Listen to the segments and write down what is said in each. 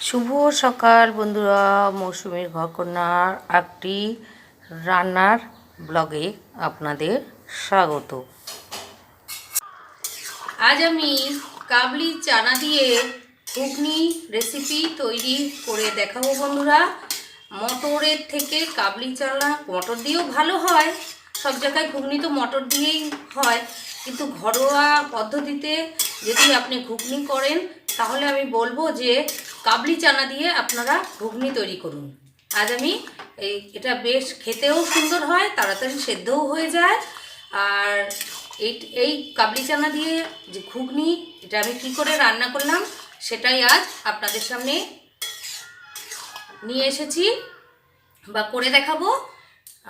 শুভ সকাল বন্ধুরা, মৌসুমীর ঘরকন্যার একটি রান্নার ব্লগে আপনাদের স্বাগত। আজ আমি কাবলি চানা দিয়ে ঘুগনি রেসিপি তৈরি করে দেখাবো বন্ধুরা। মটরের থেকে কাবলি চানা, মটর দিয়েও ভালো হয়। সব জায়গায় ঘুগনি তো মটর দিয়েই হয়। কিন্তু ঘরোয়া পদ্ধতিতে যদি আপনি ঘুগনি করেন, তাহলে আমি বলব যে কাবলি চানা দিয়ে আপনারা ঘুগনি তৈরি করুন। আজ আমি এই এটা বেশ খেতেও সুন্দর হয়, তাড়াতাড়ি সেদ্ধও হয়ে যায়। আর এই এই কাবলি চানা দিয়ে যে ঘুগনি, এটা আমি কি করে রান্না করলাম, সেটাই আজ আপনাদের সামনে নিয়ে এসেছি বা করে দেখাবো।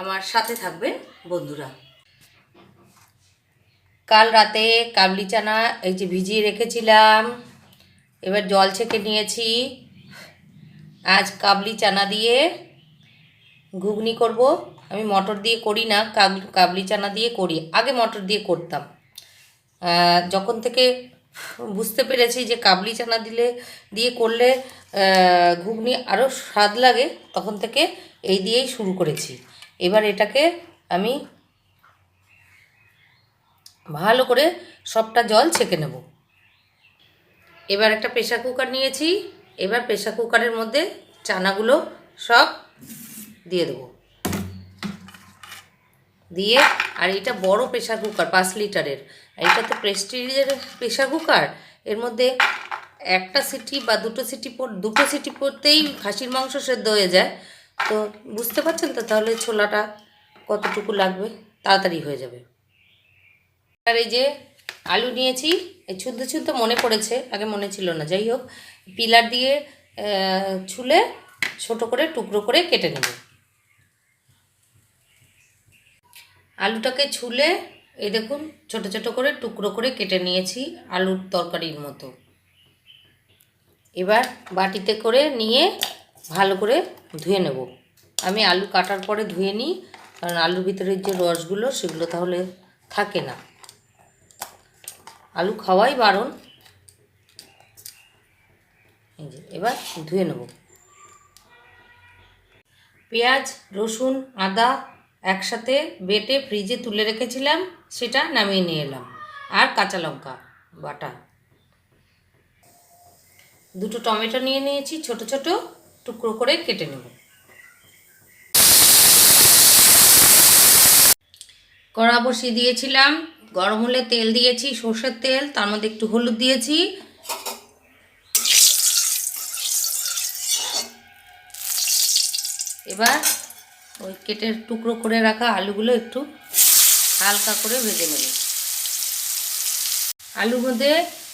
আমার সাথে থাকবেন বন্ধুরা। কাল রাতে কাবলি চানা এই যে ভিজিয়ে রেখেছিলাম এবার জল ছেঁকে নিয়েছি। আজ কাবলি চানা দিয়ে ঘুগনি করব। আমি মটর দিয়ে করি না, কাবলি কাবলি চানা দিয়ে করি। আগে মটর দিয়ে করতাম। যখন থেকে বুঝতে পেরেছি যে কাবলি চানা দিলে, দিয়ে করলে ঘুগনি আরও স্বাদ লাগে, তখন থেকে এই দিয়েই শুরু করেছি। এবার এটাকে আমি ভালো করে সবটা জল ছেঁকে নেব। এবার একটা প্রেশার কুকার নিয়েছি, এবার প্রেশার কুকারের মধ্যে চানাগুলো সব দিয়ে দেবো। দিয়ে, আর এটা বড় প্রেশার কুকার পাঁচ লিটারের। এটা তো প্রেস্টিজের প্রেশার কুকার এর মধ্যে একটা সিটি বা দুটো সিটি পর, দুটো সিটি পড়তেই খাসির মাংস সেদ্ধ হয়ে যায়। তো বুঝতে পারছেন তো? তাহলে ছোলাটা কতটুকু লাগবে? তাড়াতাড়ি হয়ে যাবে। আর এই যে আলু নিয়েছি। এই ছুদ্দ ছুদ্দ মনে পড়েছে, আগে মনে ছিল না। যাই হোক, পিলার দিয়ে ছুলে ছোট করে টুকরো করে কেটে নেব। আলুটাকে ছুলে, এই দেখুন, ছোট ছোট করে টুকরো করে কেটে নিয়েছি আলুর তরকারির মতো। এবার বাটিতে করে নিয়ে ভালো করে ধুয়ে নেব। আমি আলু কাটার পরে ধুয়ে নিই, কারণ আলুর ভিতরের যে রসগুলো, সেগুলো তাহলে থাকে না। আলু খাওয়াই বারণ। এবার ধুয়ে নেব। পেঁয়াজ, রসুন, আদা একসাথে বেটে ফ্রিজে তুলে রেখেছিলাম, সেটা নামিয়ে নিয়ে এলাম। আর কাঁচা লঙ্কা বাটা। দুটো টমেটো নিয়ে নিয়েছি, ছোট ছোট টুকরো করে কেটে নেব। কড়া বসিয়ে দিয়েছিলাম গরম হলে তেল দিয়েছি, সর্ষের তেল, তার মধ্যে একটু হলুদ দিয়েছি। এবার ওই কেটে টুকরো করে রাখা আলুগুলো একটু হালকা করে ভেজে নেব। আলুর মধ্যে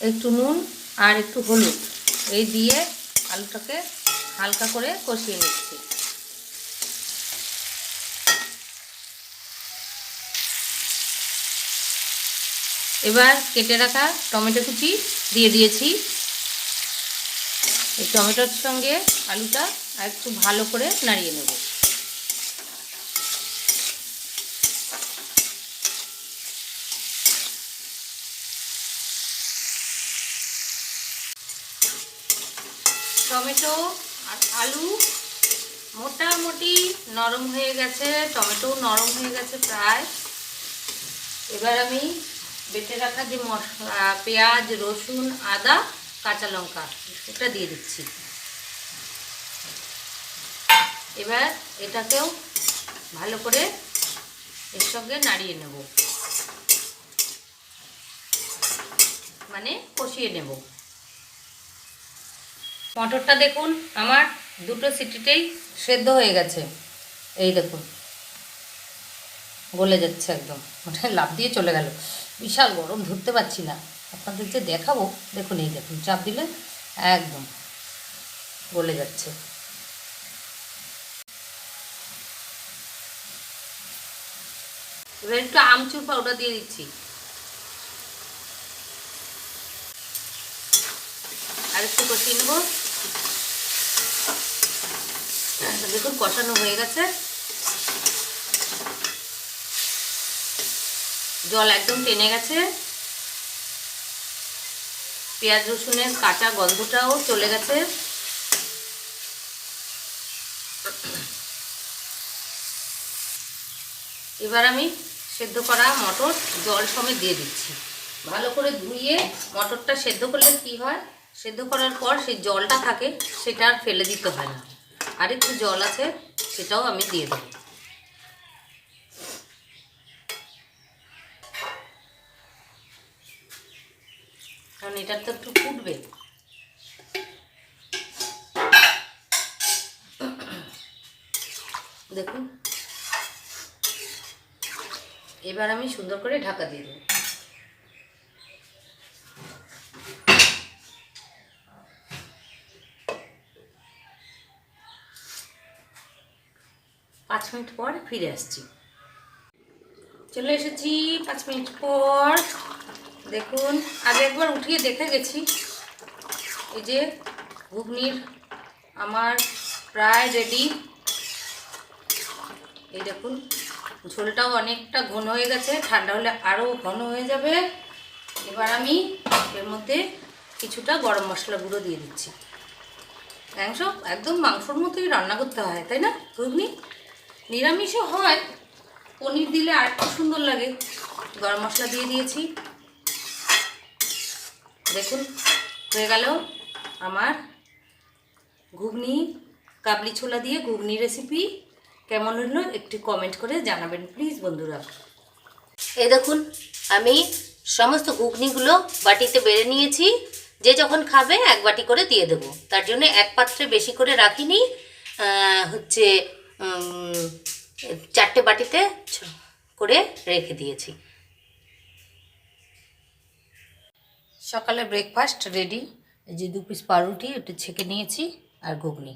একটু নুন আর একটু হলুদ, এই দিয়ে আলুটাকে হালকা করে কষিয়ে নিচ্ছি। এবার কেটে রাখা টমেটো কুচি দিয়ে দিয়েছি। এই টমেটোর সঙ্গে আলুটা আর একটু ভালো করে নাড়িয়ে নেব। টমেটো আর আলু মোটামুটি নরম হয়ে গেছে টমেটো নরম হয়ে গেছে প্রায়। এবার আমি বেটে রাখা যে মশলা, পেঁয়াজ, রসুন, আদা, কাঁচা লঙ্কা, এটা দিয়ে দিচ্ছি। এবার এটাকেও ভালো করে এর সঙ্গে নাড়িয়ে নেব। মানে কষিয়ে নেব। মটরটা দেখুন, আমার দুটো সিটিতেই সেদ্ধ হয়ে গেছে। এই দেখুন, গলে যাচ্ছে একদম। মানে লাভ দিয়ে চলে গেল। বিশাল গরম, ধরতে পারছি না। আপনাদের যে দেখাবো। দেখুন, এই দেখুন, চাপ দিলে একদম গলে যাচ্ছে। এবার একটু আমচুর পাউডার দিয়ে দিচ্ছি। আর একটু কষিয়ে নেব। দেখুন, কষানো হয়ে গেছে। জল একদম টেনে গেছে। পেঁয়াজ, রসুনের কাঁচা গন্ধটাও চলে গেছে। এবার আমি সেদ্ধ করা মটর জল সমেত দিয়ে দিচ্ছি। ভালো করে ধুয়ে মটরটা সেদ্ধ করলে কি হয়? সেদ্ধ করার পর সেই জলটা থাকে, সেটা আর ফেলে দিতে হয় না। আর একটু জল আছে, সেটাও আমি দিয়ে দেবো। কারণ এটা তো একটু ফুটবে। দেখুন। এবার আমি সুন্দর করে ঢাকা দিয়ে দেবো। পাঁচ মিনিট পর ফিরে আসছি। চলে এসেছি পাঁচ মিনিট পর। দেখুন, আগে একবার উঠিয়ে দেখে গেছি। এই যে ঘুগনির আমার প্রায় রেডি এই দেখুন, ঝোলটাও অনেকটা ঘন হয়ে গেছে, ঠান্ডা হলে আরও ঘন হয়ে যাবে। এবার আমি এর মধ্যে কিছুটা গরম মশলা গুঁড়ো দিয়ে দিচ্ছি। মাংস একদম মাংসর মতোই রান্না করতে হয়, তাই না, ঘুগনি? নিরামিষও হয়, পনির দিলে আর একটু সুন্দর লাগে। গরম মশলা দিয়ে দিয়েছি। দেখুন, হয়ে গেল আমার ঘুগনি, কাবলি ছোলা দিয়ে ঘুগনি রেসিপি কেমন হলো একটু কমেন্ট করে জানাবেন প্লিজ বন্ধুরা। এই দেখুন, আমি সমস্ত ঘুগনিগুলো বাটিতে বেড়ে নিয়েছি। যে যখন খাবে, এক বাটি করে দিয়ে দেবো। তার জন্য এক পাত্রে বেশি করে রাখিনি। হচ্ছে চারটে বাটিতে করে রেখে দিয়েছি। সকালে ব্রেকফাস্ট রেডি এই যে দু পিস পাউরুটি একটু ছেঁকে নিয়েছি আর ঘুগনি।